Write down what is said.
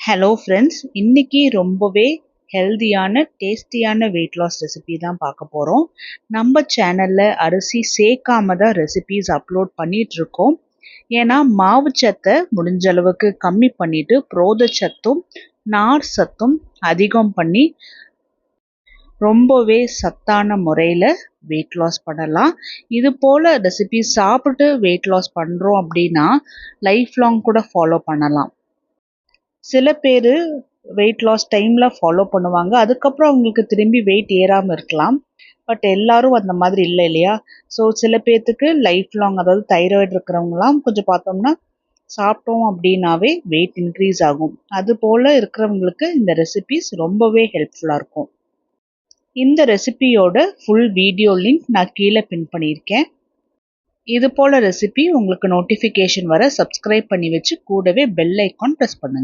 Hello friends இன்றைக்கி ரொம்பவே ஹெல்தியான டேஸ்டியான வெயிட் லாஸ் ரெசிபி தான் பார்க்க போகிறோம் நம்ம சேனலில் அரிசி சேர்க்காம தான் ரெசிபீஸ் அப்லோட் பண்ணிகிட்ருக்கோம் ஏன்னா ஏன்னா மாவுச்சத்தை முடிஞ்ச அளவுக்கு கம்மி பண்ணிவிட்டு புரோத சத்தும் நார் சத்தும் அதிகம் பண்ணி ரொம்பவே சத்தான முறையில் வெயிட் லாஸ் பண்ணலாம். இது போல் ரெசிபி சாப்பிட்டு வெயிட் லாஸ் பண்ணுறோம் அப்படின்னா லைஃப் லாங் கூட ஃபாலோ பண்ணலாம். சில பேர் வெயிட் லாஸ் டைமில் ஃபாலோ பண்ணுவாங்க. அதுக்கப்புறம் அவங்களுக்கு திரும்பி வெயிட் ஏறாமல் இருக்கலாம். பட் எல்லாரும் அந்த மாதிரி இல்லை இல்லையா? ஸோ சில பேர்த்துக்கு லைஃப் லாங் அதாவது தைராய்டு இருக்கிறவங்களாம் கொஞ்சம் பார்த்தோம்னா சாப்பிட்டோம் அப்படின்னாவே வெயிட் இன்க்ரீஸ் ஆகும். அது போல் இருக்கிறவங்களுக்கு இந்த ரெசிபிஸ் ரொம்பவே ஹெல்ப்ஃபுல்லாக இருக்கும். இந்த ரெசிபியோட ஃபுல் வீடியோ லிங்க் நான் கீழே பின் பண்ணியிருக்கேன். இது போல் ரெசிபி உங்களுக்கு நோட்டிஃபிகேஷன் வர சப்ஸ்கிரைப் பண்ணி வச்சு கூடவே பெல் ஐக்கான் ப்ரெஸ் பண்ணுங்கள்